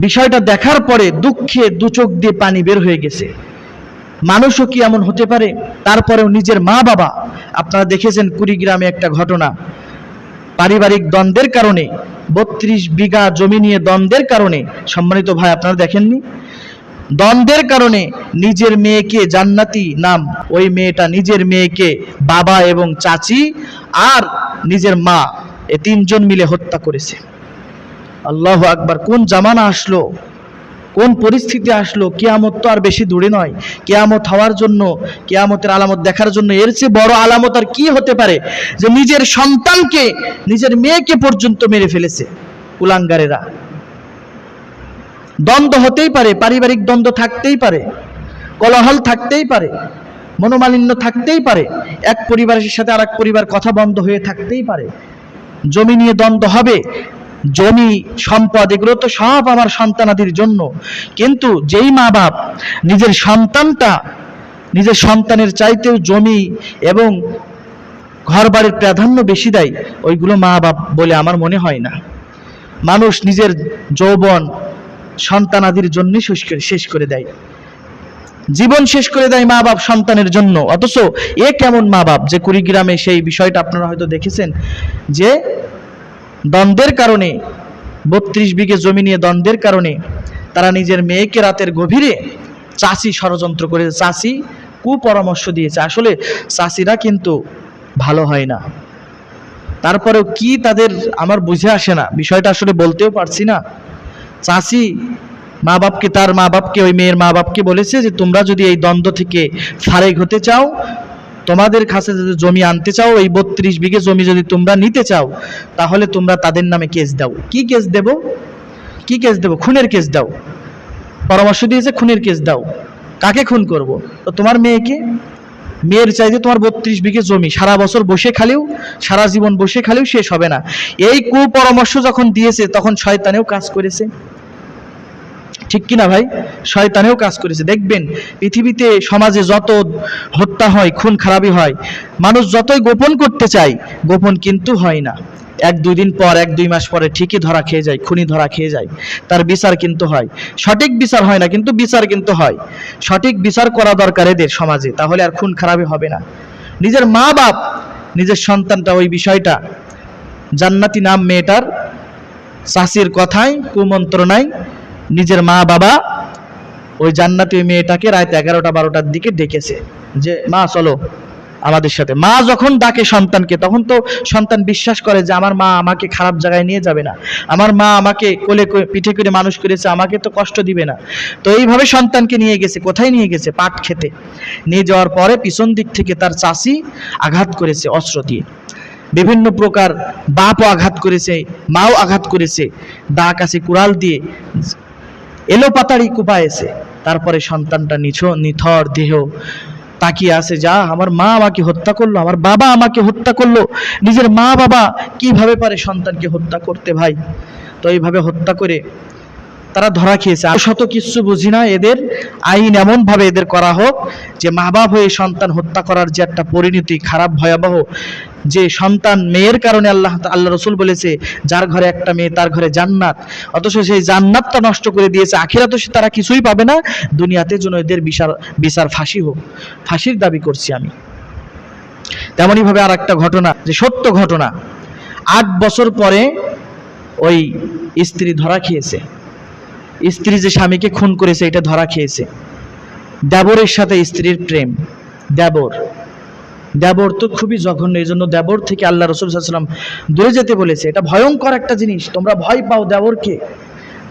বিষয়টা দেখার পরে দুঃখে দু চোখ দিয়ে পানি বের হয়ে গেছে। মানুষও কি এমন হতে পারে? তারপরেও নিজের মা বাবা, আপনারা দেখেছেন কুড়িগ্রামে একটা ঘটনা। পারিবারিক দ্বন্দ্বের কারণে, বত্রিশ বিঘা জমি নিয়ে দ্বন্দ্বের কারণে, সম্মানিত ভাই, আপনারা দেখেননি? দ্বন্দ্বের কারণে নিজের মেয়েকে জান্নাতি নাম, ওই মেয়েটা নিজের মেয়েকে বাবা এবং চাচি আর নিজের মা, এ তিনজন মিলে হত্যা করেছে। আল্লাহ আকবার, কোন জামানা আসলো, কোন পরিস্থিতি আসলো, কেয়ামত তো আর বেশি দূরে নয়। কেয়ামত হওয়ার জন্য, কেয়ামতের আলামত দেখার জন্য এর চেয়ে বড় আলামত আর কি হতে পারে? যে নিজের সন্তানকে, নিজের মেয়েকে পর্যন্ত মেরে ফেলেছে কুলাঙ্গারেরা দ্বন্দ্ব হতেই পারে, পারিবারিক দ্বন্দ্ব থাকতেই পারে, কলহল থাকতেই পারে, মনোমালিন্য থাকতেই পারে, এক পরিবারের সাথে আর এক পরিবার কথা বন্ধ হয়ে থাকতেই পারে। জমি নিয়ে দ্বন্দ্ব হবে জমি, সম্পদ, এগুলো তো সব আমার সন্তানাদির জন্য। কিন্তু যেই মা বাপ নিজের সন্তানটা, নিজের সন্তানের চাইতেও জমি এবং ঘর বাড়ির প্রাধান্য বেশি দেয়, ওইগুলো মা বাপ বলে আমার মনে হয় না। মানুষ নিজের যৌবন সন্তানাদির জন্য শেষ করে শেষ করে দেয়। জীবন শেষ করে দেয় মা বাপ সন্তানের জন্য। অথচ এ কেমন মা বাপ যে কুড়িগ্রামে সেই বিষয়টা আপনারা হয়তো দেখেছেন যে দ্বন্দ্বের কারণে, বত্রিশ বিঘে জমি নিয়ে দ্বন্দ্বের কারণে তারা নিজের মেয়েকে রাতের গভীরে চাষি ষড়যন্ত্র করে, চাষি কুপরামর্শ দিয়েছে। আসলে চাষিরা কিন্তু ভালো হয় না। তারপরেও কি তাদের আমার বুঝে আসে না। বিষয়টা আসলে বলতেও পারছি না। চাষি মা বাপকে তার মা বাপকে ওই মেয়ের মা বাপকে বলেছে যে, তোমরা যদি এই দ্বন্দ্ব থেকে ফারেক হতে চাও তোমাদের কাছে যদি জমি আনতে চাও, এই বত্রিশ বিঘে জমি যদি তোমরা নিতে চাও, তাহলে তোমরা তাদের নামে কেস দাও। কি কেস দেব? কি কেস দেব? খুনের কেস দাও। পরামর্শ দিয়েছে, খুনের কেস দাও। কাকে খুন করব? তো তোমার মেয়েকে। মেয়ের চাইতে তোমার বত্রিশ বিঘে জমি, সারা বছর বসে খালেও, সারা জীবন বসে খালেও শেষ হবে না। এই কুপরামর্শ যখন দিয়েছে, তখন শয়তানেও কাজ করেছে। ঠিক কিনা ভাই? শয়তানেও কাজ করেছে। দেখবেন, পৃথিবীতে সমাজে যত হত্যা হয়, খুন খারাপি হয়, মানুষ যতই গোপন করতে চায়, গোপন কিন্তু হয় না। এক দুই দিন পর, এক দুই মাস পরে ঠিকই ধরা খেয়ে যায় খুনি ধরা খেয়ে যায়। তার বিচার কিন্তু হয়। সঠিক বিচার হয় না, কিন্তু বিচার কিন্তু হয়। সঠিক বিচার করা দরকার এদের সমাজে, তাহলে আর খুন খারাপই হবে না। নিজের মা বাপ, নিজের সন্তানটা ওই বিষয়টা। জান্নাতি নাম মেয়েটার, চাষির কথায়, কুমন্ত্রণায় নিজের মা বাবা ওই জান্নাতি মেয়েটাকে রাত এগারোটা, বারোটার দিকে ডেকেছে যে, মা, চলো আমাদের সাথে। মা যখন ডাকে সন্তানকে, তখন তো সন্তান বিশ্বাস করে যে, আমার মা আমাকে খারাপ জায়গায় নিয়ে যাবে না। আমার মা আমাকে কোলে পিঠে করে মানুষ করেছে, আমাকে তো কষ্ট দিবে না। তো এইভাবে সন্তানকে নিয়ে গেছে। কোথায় নিয়ে গেছে? পাট খেতে। নিয়ে যাওয়ার পরে পিছন দিক থেকে তার চাষি আঘাত করেছে অস্ত্র দিয়ে। বিভিন্ন প্রকার বাপও আঘাত করেছে, মাও আঘাত করেছে। দা কাছে কুড়াল দিয়ে এলো পাতাড়ি কুপায়েছে তারপরে সন্তানটা নিছ, নিথর দেহ তাকিয়ে আছে, যা, আমার মা আমাকে হত্যা করল, আমার বাবা আমাকে হত্যা করল। নিজের মা বাবা কীভাবে পারে সন্তানকে হত্যা করতে ভাই? তো এইভাবে হত্যা করে তারা ধরা খেয়েছে। আর শত কিছু বুঝি না, এদের আইন এমন ভাবে এদের করা হোক যে মা বাপ হয়ে সন্তান হত্যা করার যে একটা পরিণতি, খারাপ, ভয়াবহ যে সন্তান মেয়ের কারণে আল্লাহ আল্লাহ রসুল বলেছে, যার ঘরে একটা মেয়ে, তার ঘরে জান্নাত। অথচ সেই জান্নাতটা নষ্ট করে দিয়েছে। আখিরাতে সে তারা কিছুই পাবে না। দুনিয়াতে যেন এদের বিচার বিচার ফাঁসি হোক। ফাঁসির দাবি করছি আমি। তেমনই ভাবে আর একটা ঘটনা, যে সত্য ঘটনা। আট বছর পরে ওই স্ত্রী ধরা খেয়েছে। স্ত্রী যে স্বামীকে খুন করেছে, এটা ধরা খেয়েছে। দেবরের সাথে স্ত্রীর প্রেম। দেবর। দেবর তো খুবই জঘন্য, এই জন্য দেবর থেকে আল্লাহ রসুল দূরে যেতে বলেছে। এটা ভয়ঙ্কর একটা জিনিস, তোমরা ভয় পাও দেবরকে।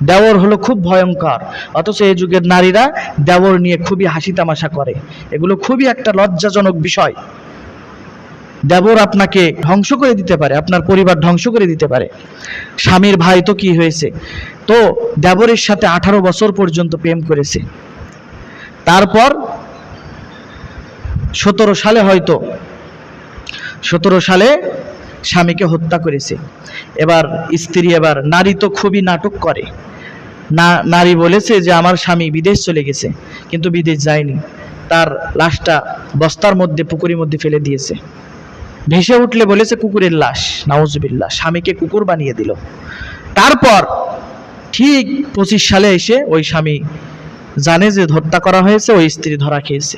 দেবর হলো খুব ভয়ঙ্কর, অথচ এই যুগের নারীরা দেবর নিয়ে খুবই হাসি তামাশা করে। এগুলো খুবই একটা লজ্জাজনক বিষয়। দেবর আপনাকে ধ্বংস করে দিতে পারে, আপনার পরিবার ধ্বংস করে দিতে পারে। স্বামীর ভাই তো কি হয়েছে? তো দেবরের সাথে আঠারো বছর পর্যন্ত প্রেম করেছে। তারপর সতেরো সালে হয়তো, সতেরো সালে স্বামীকে হত্যা করেছে। এবার স্ত্রী, এবার নারী তো খুবই নাটক করে। না, নারী বলেছে যে আমার স্বামী বিদেশ চলে গেছে, কিন্তু বিদেশ যায়নি। তার লাশটা বস্তার মধ্যে, পুকুরের মধ্যে ফেলে দিয়েছে। ভেসে উঠলে বলেছে কুকুরের লাশ। নাউজবিল্লাহ, স্বামীকে কুকুর বানিয়ে দিল। তারপর ঠিক পঁচিশ সালে এসে ওই স্বামী জানে যে হত্যা করা হয়েছে, ওই স্ত্রী ধরা খেয়েছে।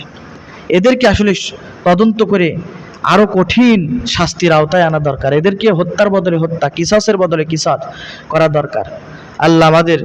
এদেরকে আসলে তদন্ত করে আরও কঠিন শাস্তির আওতায় আনা দরকার। এদেরকে হত্যার বদলে হত্যা, কিসাসের বদলে কিসাস করা দরকার। আল্লাহ আমাদের